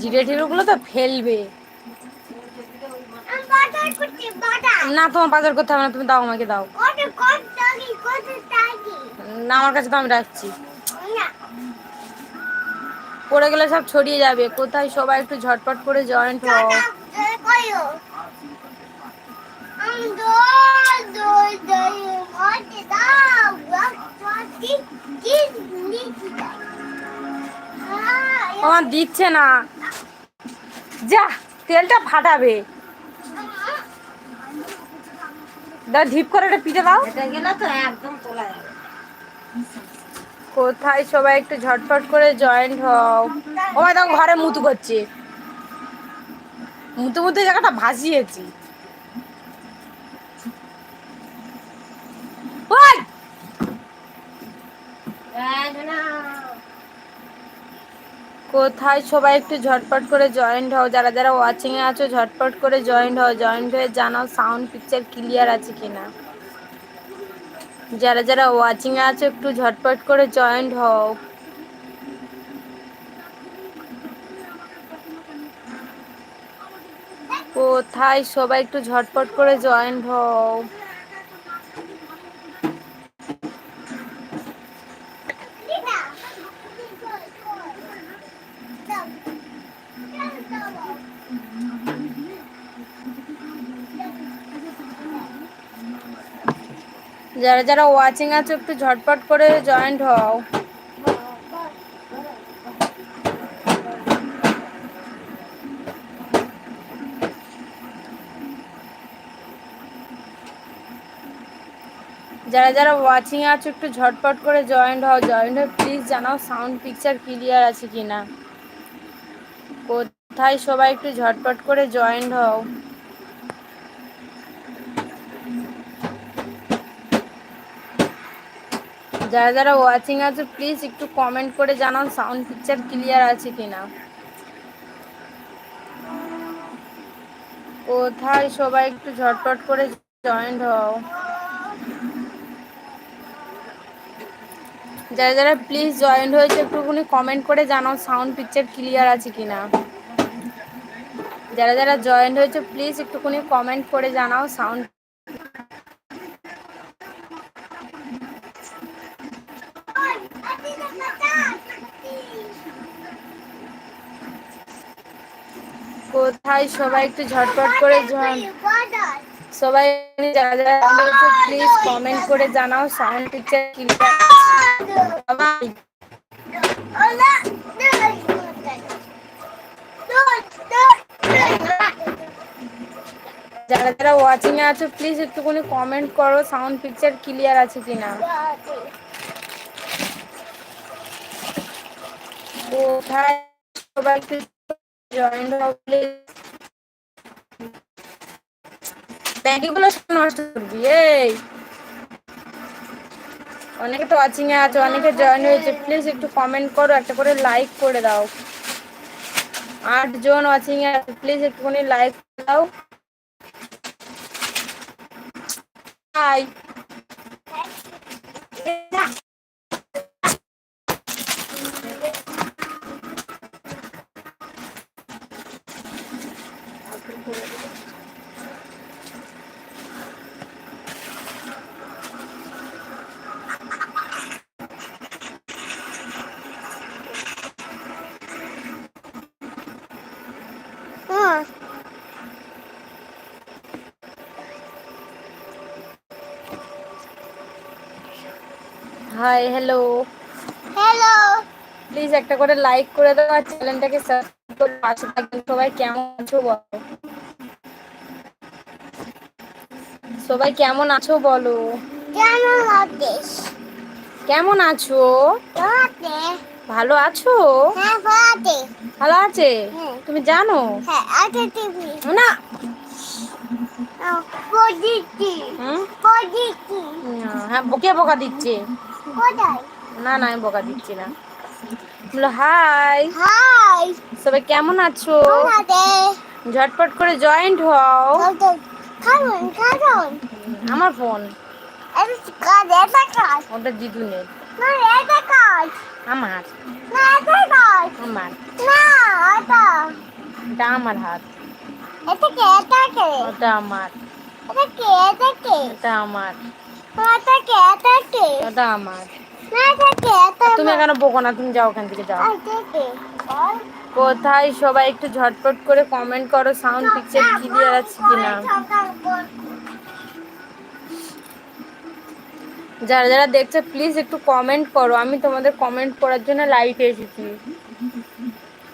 জিরে টিরেগুলো তো ফেলবে। না তোমার বাজার করতে হবে না তুমি দাও আমাকে দাও। না আমার কাছে তো আমি রাখছি। পড়ে গেলে সব ছড়িয়ে যাবে। কোথায় সবাই একটু ঝটপট করে জয়েন্ট হও দাও আমার দিচ্ছে না। যা তেলটা ফাটাবে। দাও ঢিপ করে একটা পিঠে দাও। একদম কোথায় সবাই একটু ঝটপট করে জয়েন্ট হও। ও দেখো ঘরে মুতু করছে। মুতু মুতু জায়গাটা ভাসিয়েছি ওই! কোথায়? সবাই একটু ঝটপট করে জয়েন্ট হও। যারা যারা ওয়াচিং এ আছো, ঝটপট করে জয়েন্ট হও। জয়েন্ট হয়ে জানাও সাউন্ড পিকচার ক্লিয়ার আছে কিনা। যারা যারা ওয়াচিং এ আছো, একটু ঝটপট করে জয়েন্ট হও। কোথায়? সবাই একটু ঝটপট করে জয়েন্ট হও। যারা যারা ওয়াচিং আছো, একটু ঝটপট করে জয়েন্ট হও। যারা যারা ওয়াচিং আছো, একটু ঝটপট করে জয়েন্ট হও। জয়েন্ট হয়ে প্লিজ জানাও সাউন্ড পিকচার ক্লিয়ার আছে কিনা। কোথায় সবাই একটু ঝটপট করে জয়েন্ট হও। যারা যারা ওয়াচিং আছে প্লিজ একটু কমেন্ট করে জানাও সাউন্ড পিকচার ক্লিয়ার আছে কিনা। কোথায় সবাই একটু ঝটপট করে জয়েন্ট হও। যারা যারা প্লিজ জয়েন্ট হয়েছে, একটুখানি কমেন্ট করে জানাও সাউন্ড পিকচার ক্লিয়ার আছে কিনা। যারা যারা জয়েন্ট হয়েছে প্লিজ একটুখানি কমেন্ট করে জানাও সাউন্ড কোথায় সবাই একটু ঝটপট করে সবাই যারা প্লিজ কমেন্ট করে জানাও সাউন্ড পিকচার যারা যারা ওয়াচিং এ আছো প্লিজ একটুখানি কমেন্ট করো সাউন্ড পিকচার ক্লিয়ার আছে কিনা। কোথায় সবাই জয়েন্ট প্লিজ ব্যাগগুলো নষ্ট করবি, এই। অনেকে তো ওয়াচিং এ আছো, অনেকে জয়েন হয়েছে। প্লিজ একটু কমেন্ট করো, একটা করে লাইক করে দাও। আট জন ওয়াচিং এ আছে প্লিজ একটুখানি লাইক দাও। Hi hi hello hello please একটা করে লাইক করে দাও আর চ্যানেলটাকে সাবস্ক্রাইব করে। পাশে থাকবেন সবাই। কেমন আছো বলো? সবাই কেমন আছো বলো? কেমন লাগছিস কেমন আছো? ভালো আছো? হ্যাঁ ভালো আছে? হুম। তুমি জানো? হ্যাঁ না। হ্যাঁ কে বোকা দিচ্ছে। না না আমি বকা দিচ্ছি না। বলো হাই হাই সবাই কেমন আছো? ঝটপট করে জয়েন্ট হও। আমার ফোন ওটা জিদুনের আমার। আমার। এটা। আমার হাত। এটা আমার। ওটা কে? কে? এটা আমার। আমার। তুমি এখানে বকো না তুমি যাও ওখান থেকে যাও। কোথায় সবাই একটু ঝটপট করে কমেন্ট করো সাউন্ড পিকচার ক্লিয়ার আছে কিনা? যারা যারা দেখছ প্লিজ একটু কমেন্ট করো। আমি তোমাদের কমেন্ট করার জন্য লাইভে এসেছি।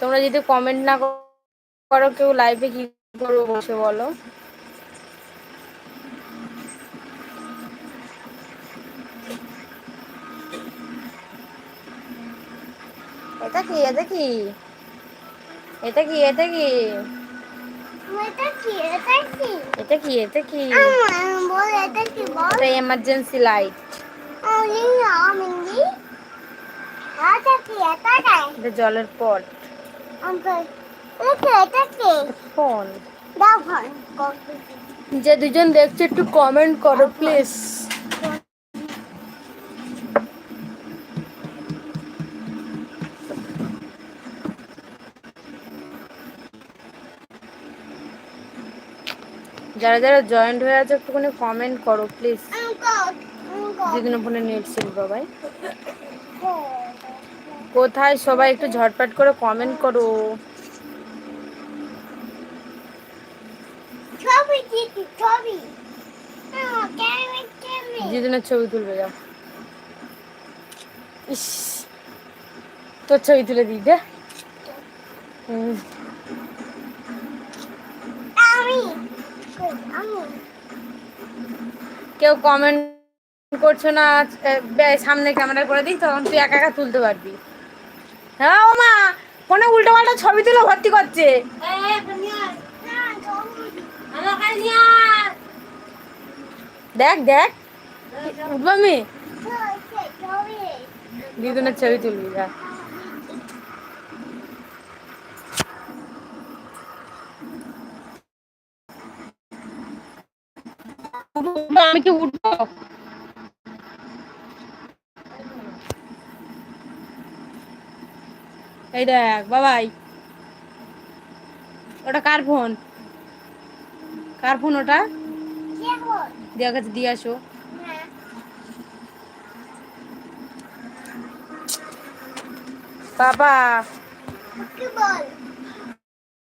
তোমরা যদি কমেন্ট না করো কেউ লাইভে কি করব বসে বলো। এটা কি এটা কি এটা কি এটা কি এটা কি এটা কি এটা এমার্জেন্সি লাইট এটা জলের পট ফোন যে দুজন দেখছে একটু কমেন্ট করো প্লিজ যারা যারা জয়েন্ট হয়ে আছে একটুখানি কমেন্ট করো প্লিজ যেদিন ফোনে নেট ছিল বাবাই কোথায়? সবাই একটু ঝটপট করে কমেন্ট করো। যেদিনের ছবি। তুলবে যাও ইস তোর ছবি তুলে দিই দে। হুম, কেউ কমেন্ট করছ না সামনে ক্যামেরা করে দিই তখন তুই একা একা তুলতে পারবি। হ্যাঁ ও মা ফোনে উল্টো পাল্টা ছবি তুলে ভর্তি করছে। দেখ দেখ। উঠবো আমি? ছবি দিদুনের ছবি তুলবি যা উঠবো, আমি কি উঠবো? এই দেখ বাবাই। ওটা কার ফোন? কার ফোন ওটা? দিয়া কাছে দিয়ে আসো। বাবা।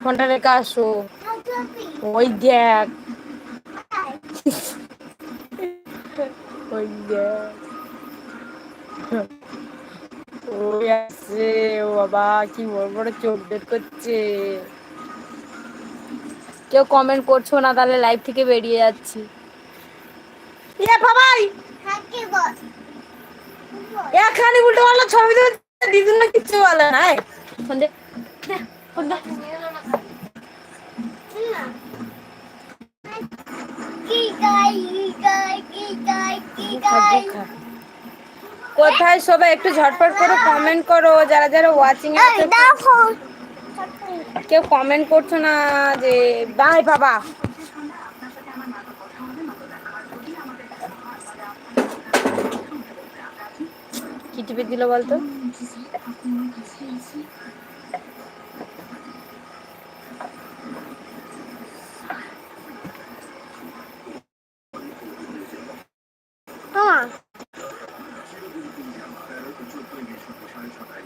ফোনটা রেখে আসো। ওই দেখ। ওই দেখ ওই আছে ও বাবা কি বড় বড় চোখ বের করছে কেউ কমেন্ট করছ না তাহলে লাইভ থেকে বেরিয়ে যাচ্ছি ইয়ে বাবাই এখানে উল্টো পাল্টা ছবি তুলছে দিদুন না কিচ্ছু বলে না দে। কি গাই কি গাই কি। কোথায় সবাই একটু ঝটপট করে কমেন্ট করো, যারা যারা ওয়াচিং আছে। কেউ কমেন্ট করছ না যে বাই বাবা। কি টিপে দিল বলতো?